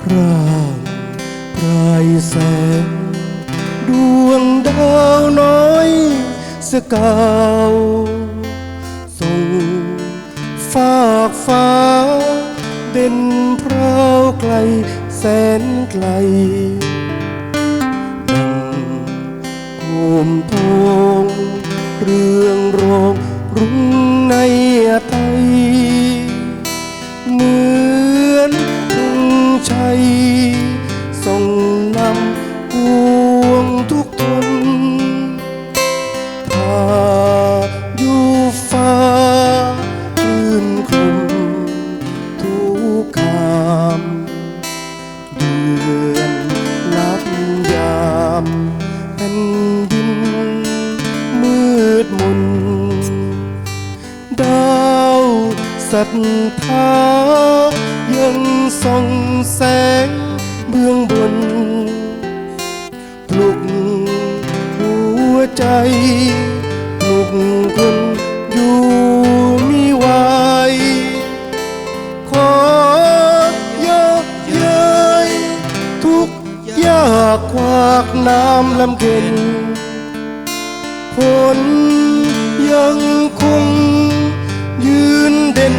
พระพรายแสงดวงดาวน้อยสกาวส่งฝากฟ้า เด่นพราวไกลแสนไกลดังโคมทองเรื่องรองรุ่ง รัทธายังส่องแสงเบื้องบน ปลุกหัวใจ ปลุกคนอยู่มีไหวขอยกเย้ยทุกยากขวากน้ำลำเค็นคนยังคงยืน เด่น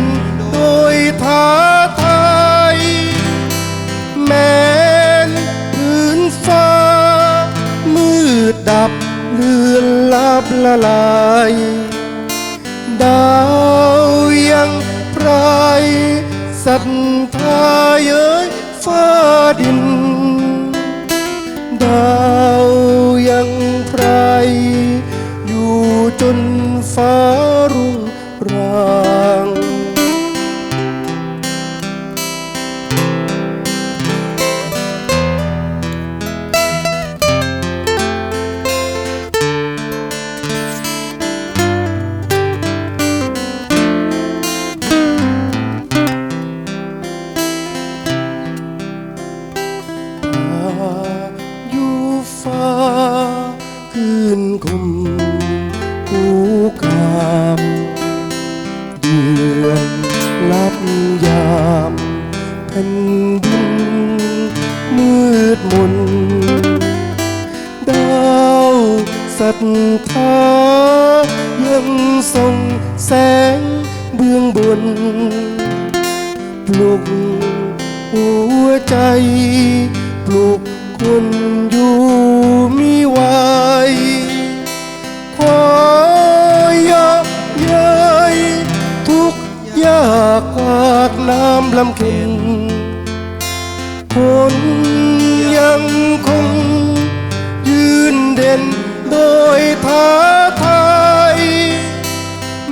โดยท้าทายแม้นพื้นฟ้า มืดดับเลือนลับละลาย ดาวยังไพรายศรัทธาเย้ยฟ้าดิน คืนคมกูกามเดือนลับยามแผ่นดินมืดมนดาวศรัทธาากวากน้ำลำเค็นคนยังคงยืนเด่นโดยท้าทาย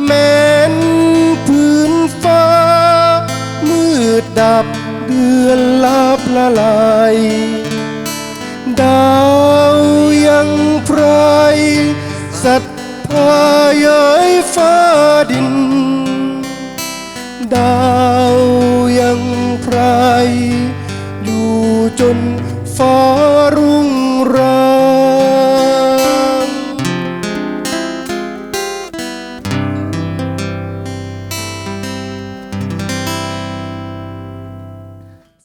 แม้นพื้นฟ้า มืดดับเดือนลับละลาย ดาวยังไพรายศรัทธาเย้ยฟ้าดินาวยังไพรอยู่จน